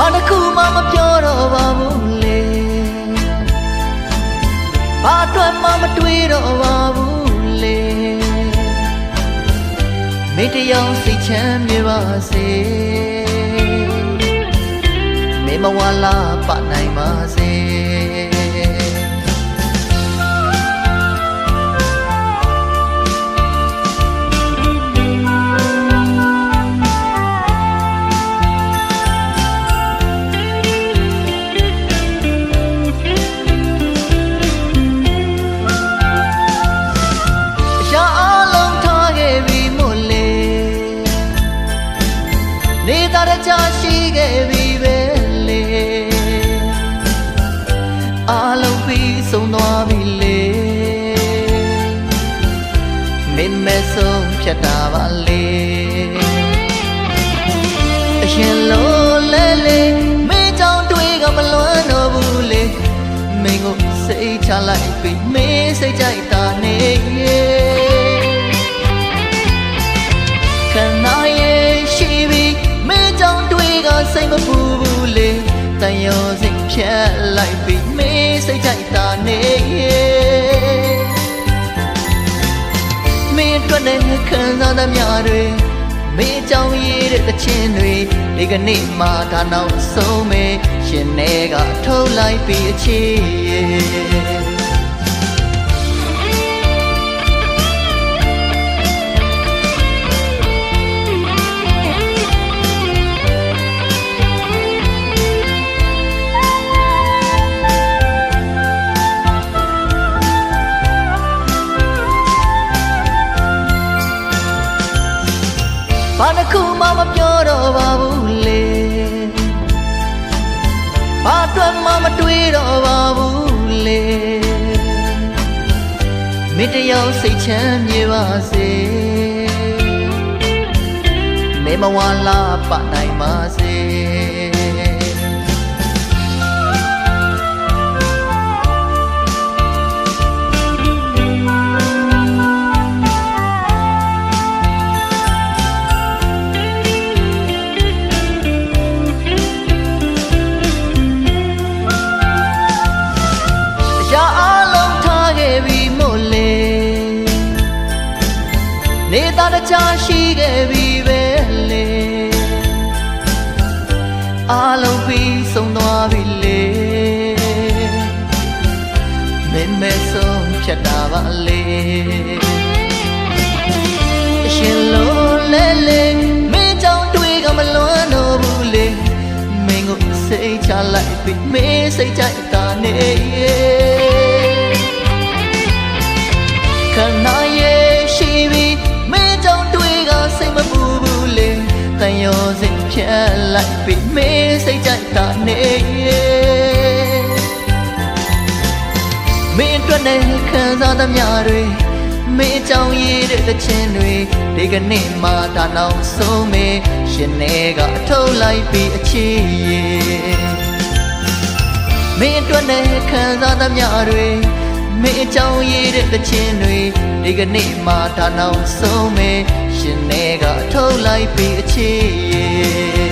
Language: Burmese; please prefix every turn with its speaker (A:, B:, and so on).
A: ဘာတစ်ခုမှမပြောတော့ပါဘူးလေဘာအတွက်မှမတွေးတော့ပါဘူးလေမိတယောင်စိတ်ချမ်းမြေပါစေမေမဝါလာပနိုင်ပါစေ သားတချရှိခဲ့ပြီပဲလေအလုံးပြီးဆုံးသွားပြီလေမင်းမဲဆုံးဖြတ်တာပါလေအရှင်လို့လဲလေမင်းကြောင့်တွေ့ကမလွမ်းတော့ဘူးလေမင်းကိုစိတ်ချလိုက်ပြီမင်းစိတ်ကြိုက် တန်ရောစိတ်ဖြတ်လိုက်ပြီမင်းစိတ်ကြိုက်တာနေရဲ့မင်းအတွက်နဲ့ခံစားသမျှတွေမင်းကြောင့်ရည်တဲ့တခြင်းတွေဒီကနေ့မှဒါနောက်ဆုံးမေရှင်နေကထုတ်လိုက်ပြီအချ ဘာတစ်ခုမှမပြောတော့ပါဘူးလေဘာအတွက်မှမတွေးတော့ပါဘူးလေမင်းတယောက်စိတ်ချမ်းမြေပါစေမေမဝါလာပနိုင်ပါစေ နေသားတချာရှိခဲ့ပြီပဲလေအလုံးပြီးဆုံးသွားပြီလေမင်းမဲဆုံးဖြတ်တာပါလေအရှင်လို့လဲလေမင်းကြောင့်တွေ့ကမလွမ်းတော့ဘူးလေမင်းကိုစိတ်ချလိုက်ပြီမင်းစိတ်ကြိုက်တာနေရဲ့ခ လိုက်ပြီမင်းစိတ်ကြိုက်တာနေရဲ့မင်းအတွက်နဲ့ခံစားသမျှတွေမင်းအကြောင်းရည်တဲ့တခြင်းတွေဒီကနေ့မှဒါနောက်ဆုံးမေရှင်နေကအထုတ်လိုက်ပြီးအချစ်ရဲ့မင်းအတွက်နဲ့ခံစားသမျှတွေ မင်းအကြောင်းရည်တဲ့တခြင်းတွေဒီကနေ့မှဒါနောက်ဆုံးမေရှင်နေကအထုတ်လိုက်ပြီးအချစ်